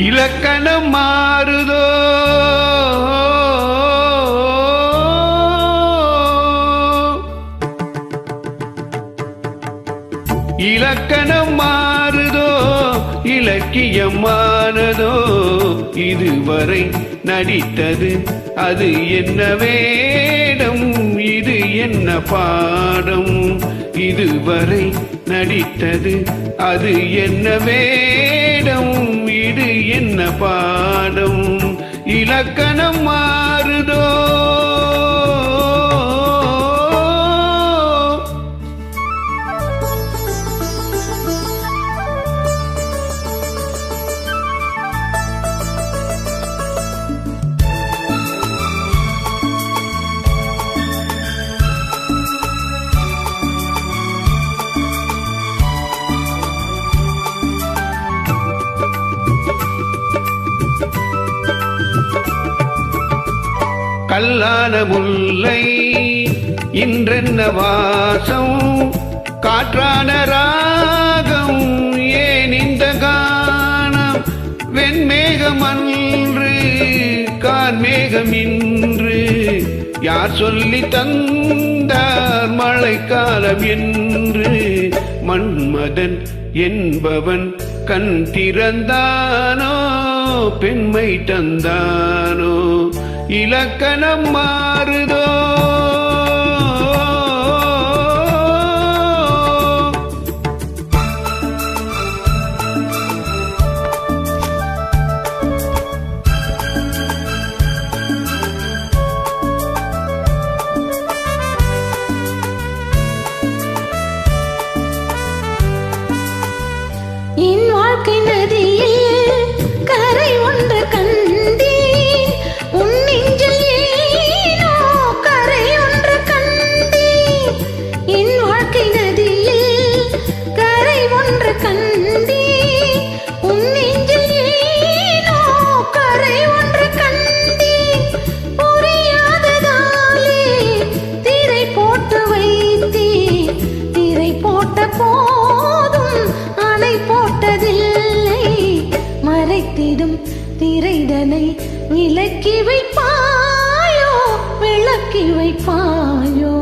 இலக்கணம் மாறுதோ? இலக்கணம் மாறுதோ? இலக்கியமானதோ இதுவரை நடித்தது அது என்ன வேடம்? இது என்ன பாடம்? இதுவரை நடித்தது அது என்ன வேடம் பாடம் இலக்கணம் கல்லான முல்லை இன்றென்ன வாசம்? காற்றான ராகம் ஏன் இந்த காணம்? வெண்மேகம் அன்று கார்மேகம் இன்று. யார் சொல்லி தந்தார் மழைக்காலம் என்று? மன்மதன் என்பவன் கண் திறந்தானோ பெண்மை தந்தானோ? இலக்கணம் மாறுதோ? என் வாழ்க்கை நதியில் திரைதனை விளக்கி வைப்பாயோ விளக்கி வைப்பாயோ.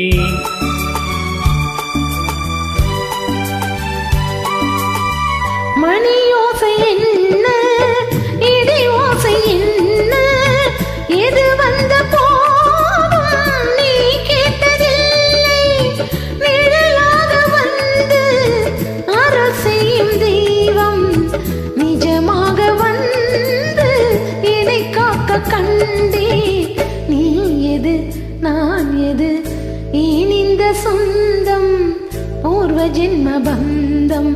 கண்டே. நீ எது நான் எது? இனிந்த சொந்தம் பூர்வ ஜென்ம பந்தம்